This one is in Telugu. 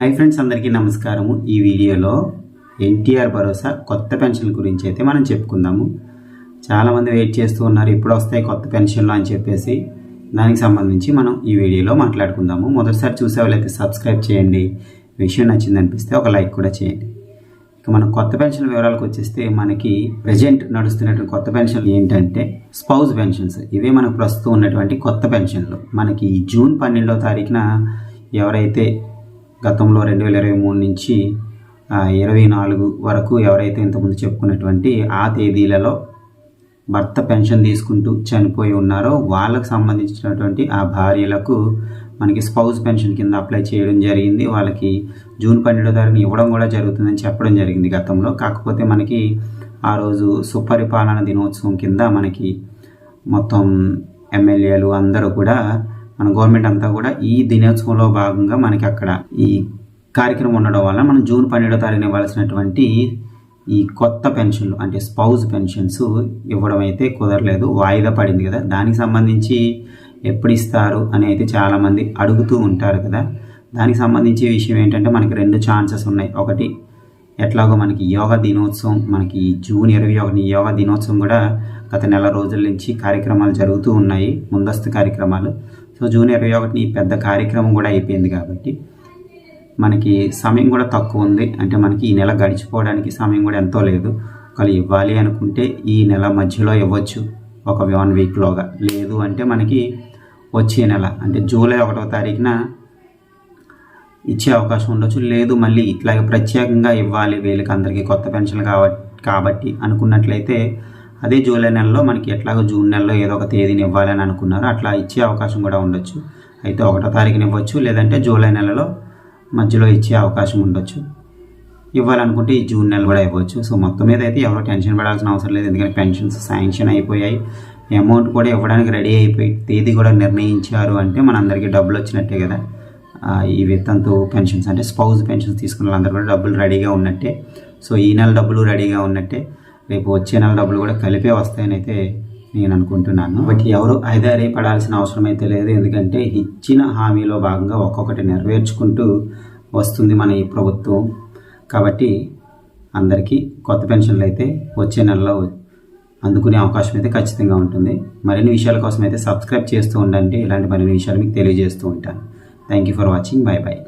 హై ఫ్రెండ్స్ అందరికీ నమస్కారము. ఈ వీడియోలో ఎన్టీఆర్ భరోసా కొత్త పెన్షన్ గురించి అయితే మనం చెప్పుకుందాము. చాలామంది వెయిట్ చేస్తూ ఉన్నారు ఇప్పుడు వస్తాయి కొత్త పెన్షన్లు అని చెప్పేసి. దానికి సంబంధించి మనం ఈ వీడియోలో మాట్లాడుకుందాము. మొదటిసారి చూసే వాళ్ళైతే సబ్స్క్రైబ్ చేయండి. విషయం నచ్చింది అనిపిస్తే ఒక లైక్ కూడా చేయండి. ఇక మనం కొత్త పెన్షన్ వివరాలకు వచ్చేస్తే మనకి ప్రజెంట్ నడుస్తున్నటువంటి కొత్త పెన్షన్లు ఏంటంటే స్పౌజ్ పెన్షన్స్. ఇవే మనకు ప్రస్తుతం ఉన్నటువంటి కొత్త పెన్షన్లు. మనకి జూన్ పన్నెండవ తారీఖున ఎవరైతే గతంలో రెండు వేల ఇరవై మూడు నుంచి ఇరవై నాలుగు వరకు ఎవరైతే ఇంతకుముందు చెప్పుకున్నటువంటి ఆ తేదీలలో భర్త పెన్షన్ తీసుకుంటూ చనిపోయి ఉన్నారో వాళ్ళకు సంబంధించినటువంటి ఆ భార్యలకు మనకి స్పౌస్ పెన్షన్ కింద అప్లై చేయడం జరిగింది. వాళ్ళకి జూన్ పన్నెండో తారీఖున ఇవ్వడం కూడా జరుగుతుందని చెప్పడం జరిగింది గతంలో. కాకపోతే మనకి ఆ రోజు సుపరిపాలన దినోత్సవం కింద మనకి మొత్తం ఎమ్మెల్యేలు అందరూ కూడా మన గవర్నమెంట్ అంతా కూడా ఈ దినోత్సవంలో భాగంగా మనకి అక్కడ ఈ కార్యక్రమం ఉండడం వల్ల మనం జూన్ పన్నెండో తారీఖున ఇవ్వాల్సినటువంటి ఈ కొత్త పెన్షన్లు అంటే స్పౌజ్ పెన్షన్స్ ఇవ్వడం అయితే కుదరలేదు. వాయిదా పడింది కదా. దానికి సంబంధించి ఎప్పుడు ఇస్తారు అని అయితే చాలామంది అడుగుతూ ఉంటారు కదా. దానికి సంబంధించి విషయం ఏంటంటే మనకి రెండు ఛాన్సెస్ ఉన్నాయి. ఒకటి ఎట్లాగో మనకి యోగా దినోత్సవం మనకి జూన్ ఇరవై ఒకటి యోగా దినోత్సవం కూడా గత నెల రోజుల నుంచి కార్యక్రమాలు జరుగుతూ ఉన్నాయి. ముందస్తు కార్యక్రమాలు. సో జూన్ ఇరవై ఒకటిని పెద్ద కార్యక్రమం కూడా అయిపోయింది కాబట్టి మనకి సమయం కూడా తక్కువ ఉంది. అంటే మనకి ఈ నెల గడిచిపోవడానికి సమయం కూడా ఎంతో లేదు. ఒకవేళ ఇవ్వాలి అనుకుంటే ఈ నెల మధ్యలో ఇవ్వచ్చు. ఒక వన్ వీక్లోగా లేదు అంటే మనకి వచ్చే నెల. అంటే జూలై ఒకటో తారీఖున ఇచ్చే అవకాశం ఉండొచ్చు. లేదు మళ్ళీ ఇట్లాగే ప్రత్యేకంగా ఇవ్వాలి. వీళ్ళకి అందరికీ కొత్త పెన్షన్ కాబట్టి కాబట్టి అనుకున్నట్లయితే అదే జూలై నెలలో మనకి ఎట్లాగో జూన్ నెలలో ఏదో ఒక తేదీని ఇవ్వాలని అనుకున్నారు. అట్లా ఇచ్చే అవకాశం కూడా ఉండొచ్చు. అయితే ఒకటో తారీఖున ఇవ్వచ్చు లేదంటే జూలై నెలలో మధ్యలో ఇచ్చే అవకాశం ఉండొచ్చు. ఇవ్వాలనుకుంటే ఈ జూన్ నెల కూడా ఇవ్వచ్చు. సో మొత్తం మీద అయితే ఎవరో టెన్షన్ పడాల్సిన అవసరం లేదు. ఎందుకంటే పెన్షన్స్ శాంక్షన్ అయిపోయాయి. అమౌంట్ కూడా ఇవ్వడానికి రెడీ అయిపోయి తేదీ కూడా నిర్ణయించారు అంటే మనందరికీ డబ్బులు వచ్చినట్టే కదా. ఈ విత్తంతు పెన్షన్స్ అంటే స్పౌజ్ పెన్షన్స్ తీసుకున్న వాళ్ళందరూ కూడా డబ్బులు రెడీగా ఉన్నట్టే. సో ఈ నెల డబ్బులు రెడీగా ఉన్నట్టే. రేపు వచ్చే నెల డబ్బులు కూడా కలిపే వస్తాయని అయితే నేను అనుకుంటున్నాను. బట్ ఎవరు ఐదారి పడాల్సిన అవసరం అయితే లేదు. ఎందుకంటే ఇచ్చిన హామీలో భాగంగా ఒక్కొక్కటి నెరవేర్చుకుంటూ వస్తుంది మన ఈ ప్రభుత్వం. కాబట్టి అందరికీ కొత్త పెన్షన్లు అయితే వచ్చే నెలలో అందుకునే అవకాశం అయితే ఖచ్చితంగా ఉంటుంది. మరిన్ని విషయాల కోసం అయితే సబ్స్క్రైబ్ చేస్తూ ఉండండి. ఇలాంటి మరిన్ని విషయాలు మీకు తెలియజేస్తూ ఉంటాను. Thank you for watching bye bye